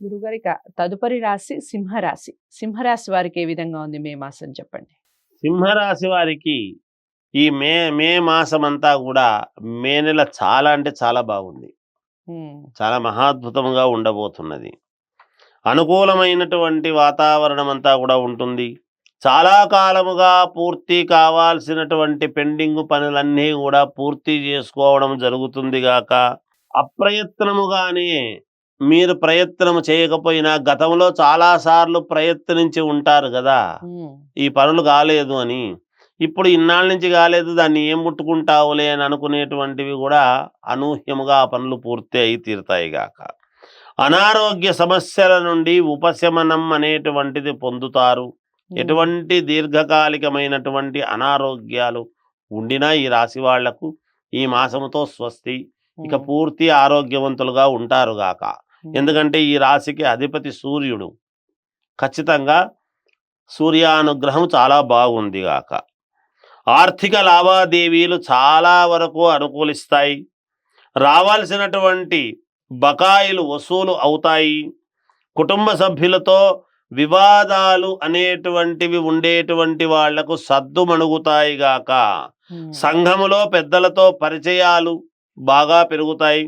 గురుగారు తదుపరి రాశి సింహరాశి. సింహరాశి వారికి ఏ విధంగా ఉంది మే మాసం చెప్పండి? సింహరాశి వారికి ఈ మే మే మాసం అంతా కూడా మే నెల చాలా అంటే చాలా బాగుంది. చాలా మహాద్భుతంగా ఉండబోతున్నది. అనుకూలమైనటువంటి వాతావరణం అంతా కూడా ఉంటుంది. చాలా కాలముగా పూర్తి కావాల్సినటువంటి పెండింగ్ పనులన్నీ కూడా పూర్తి చేసుకోవడం జరుగుతుంది గాక అప్రయత్నముగానే మీరు ప్రయత్నం చేయకపోయినా గతంలో చాలాసార్లు ప్రయత్నించి ఉంటారు కదా. ఈ పనులు కాలేదు అని. ఇప్పుడు ఇన్నాళ్ళ నుంచి కాలేదు దాన్ని ఏం ముట్టుకుంటావులే అని అనుకునేటువంటివి కూడా అనూహ్యముగా ఆ పనులు పూర్తి అయి తీరుతాయి గాక. అనారోగ్య సమస్యల నుండి ఉపశమనం అనేటువంటిది పొందుతారు. ఎటువంటి దీర్ఘకాలికమైనటువంటి అనారోగ్యాలు ఉండినా ఈ రాశి వాళ్ళకు ఈ మాసముతో స్వస్తి. ఇక పూర్తి ఆరోగ్యవంతులుగా ఉంటారు గాక. ఎందుకంటే ఈ రాశికి అధిపతి సూర్యుడు. ఖచ్చితంగా సూర్యానుగ్రహం చాలా బాగుంది గాక. ఆర్థిక లావాదేవీలు చాలా వరకు అనుకూలిస్తాయి. రావాల్సినటువంటి బకాయిలు వసూలు అవుతాయి. కుటుంబ సభ్యులతో వివాదాలు అనేటువంటివి ఉండేటువంటి వాళ్ళకు సద్దు మణుగుతాయి గాక. ఉమ్, సంఘములో పెద్దలతో పరిచయాలు బాగా పెరుగుతాయి.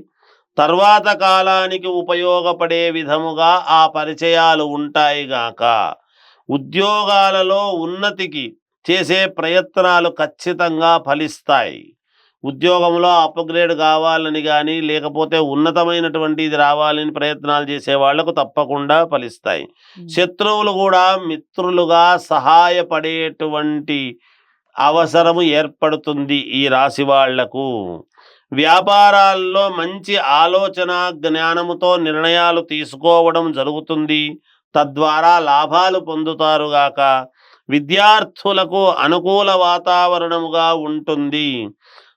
తర్వాత కాలానికి ఉపయోగపడే విధముగా ఆ పరిచయాలు ఉంటాయి గాక. ఉద్యోగాలలో ఉన్నతికి చేసే ప్రయత్నాలు ఖచ్చితంగా ఫలిస్తాయి. ఉద్యోగంలో అప్గ్రేడ్ కావాలని కానీ లేకపోతే ఉన్నతమైనటువంటి ఇది రావాలని ప్రయత్నాలు చేసే వాళ్ళకు తప్పకుండా ఫలిస్తాయి. శత్రువులు కూడా మిత్రులుగా సహాయపడేటువంటి అవసరము ఏర్పడుతుంది ఈ రాశి వాళ్ళకు. వ్యాపారాల్లో మంచి ఆలోచన జ్ఞానముతో నిర్ణయాలు తీసుకోవడం జరుగుతుంది. తద్వారా లాభాలు పొందుతారుగాక విద్యార్థులకు అనుకూల వాతావరణముగా ఉంటుంది.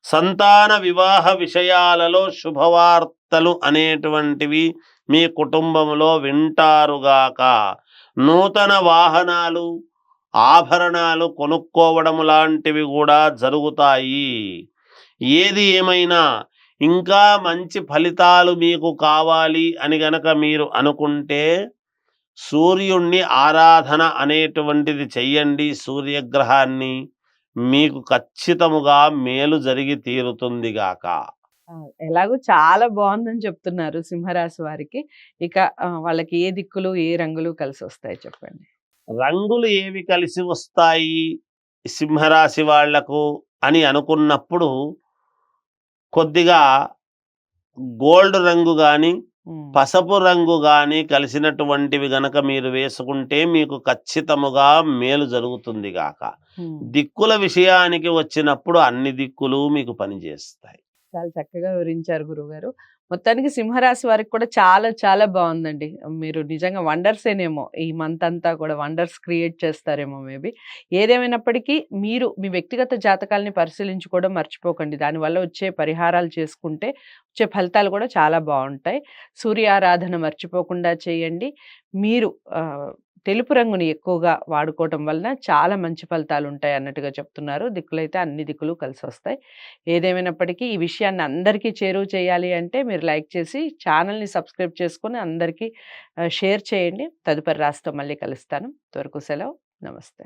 సంతాన వివాహ విషయాలలో శుభవార్తలు అనేటువంటివి మీ కుటుంబంలో వింటారుగాక నూతన వాహనాలు ఆభరణాలు కొనుక్కోవడం లాంటివి కూడా జరుగుతాయి. ఏది ఏమైనా ఇంకా మంచి ఫలితాలు మీకు కావాలి అని గనక మీరు అనుకుంటే సూర్యుణ్ణి ఆరాధన అనేటువంటిది చెయ్యండి. సూర్యగ్రహాన్ని మీకు ఖచ్చితముగా మేలు జరిగి తీరుతుంది గాక. ఎలాగో చాలా బాగుందని చెప్తున్నారు సింహరాశి వారికి. ఇక వాళ్ళకి ఏ దిక్కులు ఏ రంగులు కలిసి వస్తాయి చెప్పండి? రంగులు ఏవి కలిసి వస్తాయి? సింహరాశి వాళ్ళకు అని అనుకున్నప్పుడు కొద్దిగా గోల్డ్ రంగు కానీ పసపు రంగు కానీ కలిసినటువంటివి గనక మీరు వేసుకుంటే మీకు ఖచ్చితముగా మేలు జరుగుతుంది గాక. దిక్కుల విషయానికి వచ్చినప్పుడు అన్ని దిక్కులు మీకు పనిచేస్తాయి. చాలా చక్కగా వివరించారు గురుగారు మొత్తానికి సింహరాశి వారికి కూడా చాలా చాలా బాగుందండి. మీరు నిజంగా వండర్సేనేమో ఈ మంత్ అంతా కూడా వండర్స్ క్రియేట్ చేస్తారేమో మేబీ ఏదేమైనప్పటికీ మీరు మీ వ్యక్తిగత జాతకాలని పరిశీలించుకోవడం మర్చిపోకండి. దానివల్ల వచ్చే పరిహారాలు చేసుకుంటే వచ్చే ఫలితాలు కూడా చాలా బాగుంటాయి. సూర్య ఆరాధన మర్చిపోకుండా చేయండి. మీరు తెలుపు రంగుని ఎక్కువగా వాడుకోవటం వలన చాలా మంచి ఫలితాలు ఉంటాయి అన్నట్టుగా చెప్తున్నారు. దిక్కులైతే అన్ని దిక్కులు కలిసి వస్తాయి ఏదేమైనప్పటికీ ఈ విషయాన్ని అందరికీ చేరువ చేయాలి అంటే మీరు లైక్ చేసి ఛానల్ని సబ్స్క్రైబ్ చేసుకొని అందరికీ షేర్ చేయండి. తదుపరి రాష్ట్రం మళ్ళీ కలుస్తాను. త్వరకు సెలవు. నమస్తే.